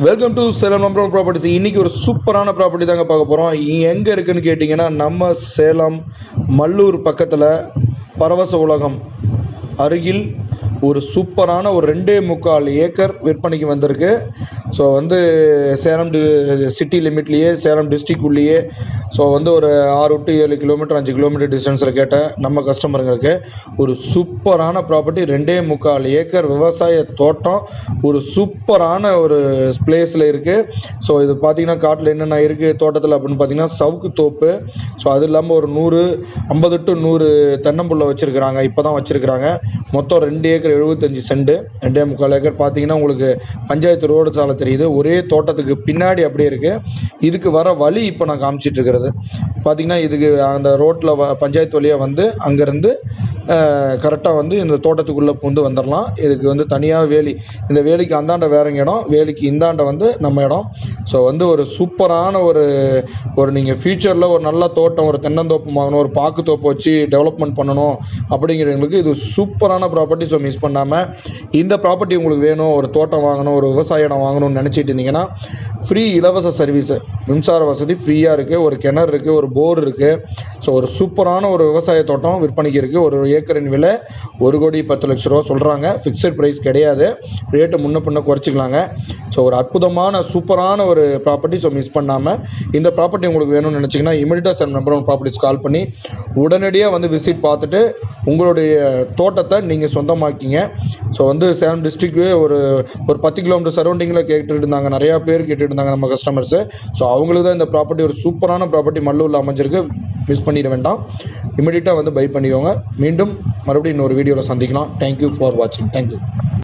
Welcome to Salem number properties இன்னைக்கு ஒரு சூப்பரான ப்ராப்பர்ட்டி தாங்க பார்க்க போகிறோம் எங்கே இருக்குதுன்னு கேட்டிங்கன்னா நம்ம சேலம் மல்லூர் பக்கத்தில் பரவச உலகம் அருகில் ஒரு சூப்பரான ஒரு ரெண்டே முக்கால் ஏக்கர் விற்பனைக்கு வந்திருக்கு. ஸோ வந்து சேலம் டி சிட்டி லிமிட்லேயே சேலம் டிஸ்ட்ரிக் உள்ளேயே ஸோ வந்து ஒரு ஆறு டு ஏழு கிலோமீட்டர் அஞ்சு கிலோமீட்டர் டிஸ்டன்ஸில் கேட்டேன். நம்ம கஸ்டமருங்களுக்கு ஒரு சூப்பரான ப்ராப்பர்ட்டி ரெண்டே முக்கால் ஏக்கர் விவசாய தோட்டம் ஒரு சூப்பரான ஒரு பிளேஸில் இருக்குது ஸோ இது பார்த்தீங்கன்னா காட்டில் என்னென்ன இருக்குது தோட்டத்தில் அப்படின்னு பார்த்தீங்கன்னா சவுக்கு தோப்பு. ஸோ அது இல்லாமல் ஒரு நூறு ஐம்பது டு நூறு தென்னம்புள்ள வச்சுருக்குறாங்க இப்போ தான் வச்சுருக்குறாங்க. மொத்தம் ரெண்டு ஏக்கர் எழுபத்தஞ்சி சென்ட் ரெண்டே முக்கால் ஏக்கர். பார்த்தீங்கன்னா உங்களுக்கு பஞ்சாயத்து ரோடு சாலை தெரியுது. ஒரே தோட்டத்துக்கு பின்னாடி அப்படியே இருக்குது இதுக்கு வர வழி இப்போ நான் காமிச்சிட்டு இருக்கிறது. பார்த்தீங்கன்னா இதுக்கு அந்த ரோட்டில் வ பஞ்சாயத்து வழியாக வந்து அங்கேருந்து கரெக்டாக வந்து இந்த தோட்டத்துக்குள்ளே பூந்து வந்துடலாம் இதுக்கு வந்து தனியாக வேலி இந்த வேலிக்கு அந்தாண்ட வேறங்க இடம் வேலிக்கு இந்தாண்ட வந்து நம்ம இடம். ஸோ வந்து ஒரு சூப்பரான ஒரு ஒரு நீங்கள் ஃப்யூச்சரில் ஒரு நல்ல தோட்டம் ஒரு தென்னந்தோப்பு வாங்கணும் ஒரு பாக்கு தோப்பு வச்சு டெவலப்மெண்ட் பண்ணணும் அப்படிங்கிறவங்களுக்கு இது சூப்பரான ப்ராப்பர்ட்டி ஸோ மிஸ் பண்ணாமல் இந்த ப்ராப்பர்ட்டி உங்களுக்கு வேணும் ஒரு தோட்டம் வாங்கணும் ஒரு விவசாய இடம் வாங்கணும்னு நினச்சிட்டு இருந்தீங்கன்னா ஃப்ரீ இலவச சர்வீஸு மின்சார வசதி ஃப்ரீயாக இருக்குது ஒரு கிணறு இருக்குது ஒரு போர் இருக்குது ஸோ ஒரு சூப்பரான ஒரு விவசாய தோட்டம் விற்பனைக்கு இருக்குது ஒரு ஏக்கரின் விலை ஒரு கோடி பத்து லட்ச ரூபா சொல்கிறாங்க ஃபிக்ஸட் ப்ரைஸ் கிடையாது. ரேட்டு முன்ன பின்ன குறைச்சிக்கலாங்க. ஸோ ஒரு அற்புதமான சூப்பரான ஒரு ப்ராப்பர்ட்டி ஸோ மிஸ் பண்ணாமல் இந்த ப்ராப்பர்ட்டி உங்களுக்கு வேணும்னு நினச்சிங்கன்னா இமீடியட்டாக sir number one properties call பண்ணி உடனடியாக வந்து விசிட் பார்த்துட்டு உங்களுடைய தோட்டத்தை நீங்கள் இருக்கீங்க. ஸோ வந்து சேலம் டிஸ்ட்ரிக்ட்வே ஒரு ஒரு பத்து கிலோமீட்டர் சரௌண்டிங்கில் கேட்டுட்டு இருந்தாங்க நிறையா பேர் கேட்டுட்டு இருந்தாங்க நம்ம கஸ்டமர்ஸு ஸோ அவங்களுக்கு தான் இந்த ப்ராப்பர்ட்டி ஒரு சூப்பரான ப்ராப்பர்ட்டி மல்லூரில் அமைஞ்சிருக்கு. மிஸ் பண்ணிட வேண்டாம். இமிடியட்டாக வந்து பை பண்ணிக்கோங்க. மீண்டும் மறுபடியும் இன்னொரு வீடியோவில் சந்திக்கலாம். தேங்க்யூ ஃபார் வாட்சிங் தேங்க்யூ